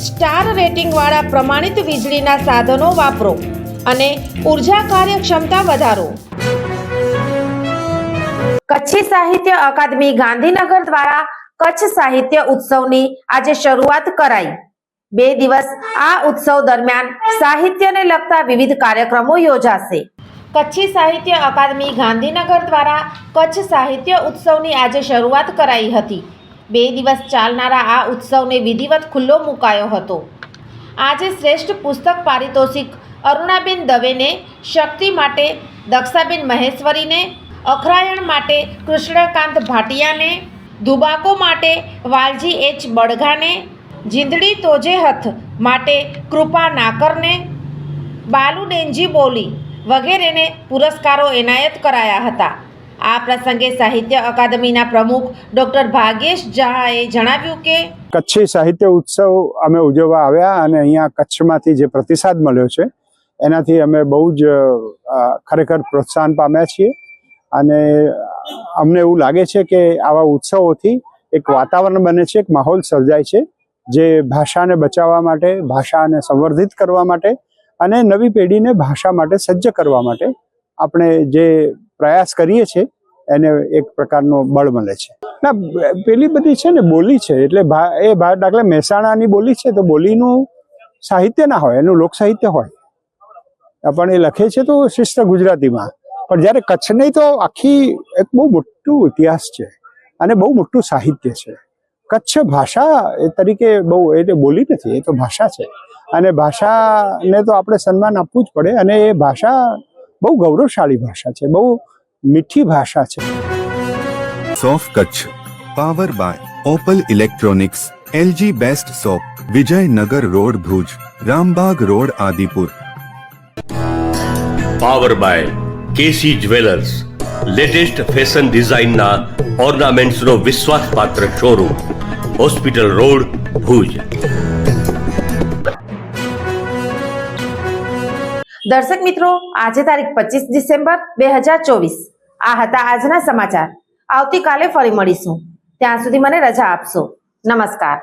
Star રેટિંગવાળા પ્રમાણિત વીજળીના સાધનો વાપરો અને ઊર્જા કાર્યક્ષમતા વધારો. કચ્છી સાહિત્ય અકાદમી ગાંધીનગર દ્વારા કચ્છ સાહિત્ય ઉત્સવની આજે શરૂઆત કરાઈ. બે દિવસ આ ઉત્સવ દરમિયાન સાહિત્યને લગતા વિવિધ કાર્યક્રમો યોજાશે. કચ્છી સાહિત્ય અકાદમી ગાંધીનગર દ્વારા કચ્છ સાહિત્ય ઉત્સવની આજે શરૂઆત કરાઈ હતી. બે દિવસ ચાલનારા આ ઉત્સવને વિધિવત ખુલ્લો મુકાયો હતો. આજે શ્રેષ્ઠ પુસ્તક પારિતોષિક અરુણાબેન દવેને, શક્તિ માટે દક્ષાબેન મહેશ્વરીને, અખરાયણ માટે કૃષ્ણકાંત ભાટિયાને, દુબાકો માટે વાલજી એચ બળઘાને જીંદડી તોજેહથ માટે કૃપા નાકરને, બાલુ ડેન્જી બોલી વગેરેને પુરસ્કારો એનાયત કરાયા હતા. આ પ્રસંગે સાહિત્ય અકાદમીના પ્રમુખ ડૉક્ટર ભાગેશ ઝાએ જણાવ્યું કે કચ્છી સાહિત્ય ઉત્સવ અમે ઉજવવા આવ્યા અને અહીંયા કચ્છમાંથી જે પ્રતિસાદ મળ્યો છે, એનાથી અમે બહુ જ ખરેખર પ્રોત્સાહન પામ્યા છીએ. અને અમને એવું લાગે છે કે આવા ઉત્સવોથી એક વાતાવરણ બને છે, એક માહોલ સર્જાય છે, જે ભાષાને બચાવવા માટે, ભાષાને સંવર્ધિત કરવા માટે અને નવી પેઢીને ભાષા માટે સજ્જ કરવા માટે આપણે જે પ્રયાસ કરીએ છીએ, એને એક પ્રકારનો બળ મળે છે. ના, પેલી બધી છે ને બોલી છે, એટલે એ દાખલા મહેસાણાની બોલી છે, તો બોલીનું સાહિત્ય ના હોય, એનું લોક સાહિત્ય હોય. પણ એ લખે છે તો શિસ્ત ગુજરાતીમાં. પણ જ્યારે કચ્છની તો આખી એક બહુ મોટું ઇતિહાસ છે, અને બહુ મોટું સાહિત્ય છે. કચ્છ ભાષા તરીકે બહુ એટલે બોલી નથી, એ તો ભાષા છે. અને ભાષાને તો આપણે સન્માન આપવું જ પડે, અને એ ભાષા બહુ ગૌરવશાળી ભાષા છે, બહુ મીઠી ભાષા છે. સોફ Kutch. Power by Opal electronics LG best shop Vijaynagar road Bhuj Rambag road Adipur. Power by KC jewellers latest fashion ડિઝાઇનના ઓર્નામેન્ટ્સનો વિશ્વાસપાત્ર શોરૂમ હોસ્પિટલ રોડ ભુજ. દર્શક મિત્રો, આજે તારીખ પચીસ ડિસેમ્બર બે હજાર ચોવીસ. આ હતા આજના સમાચાર. આવતીકાલે ફરી મળીશું. ત્યાં સુધી મને રજા આપશો. નમસ્કાર.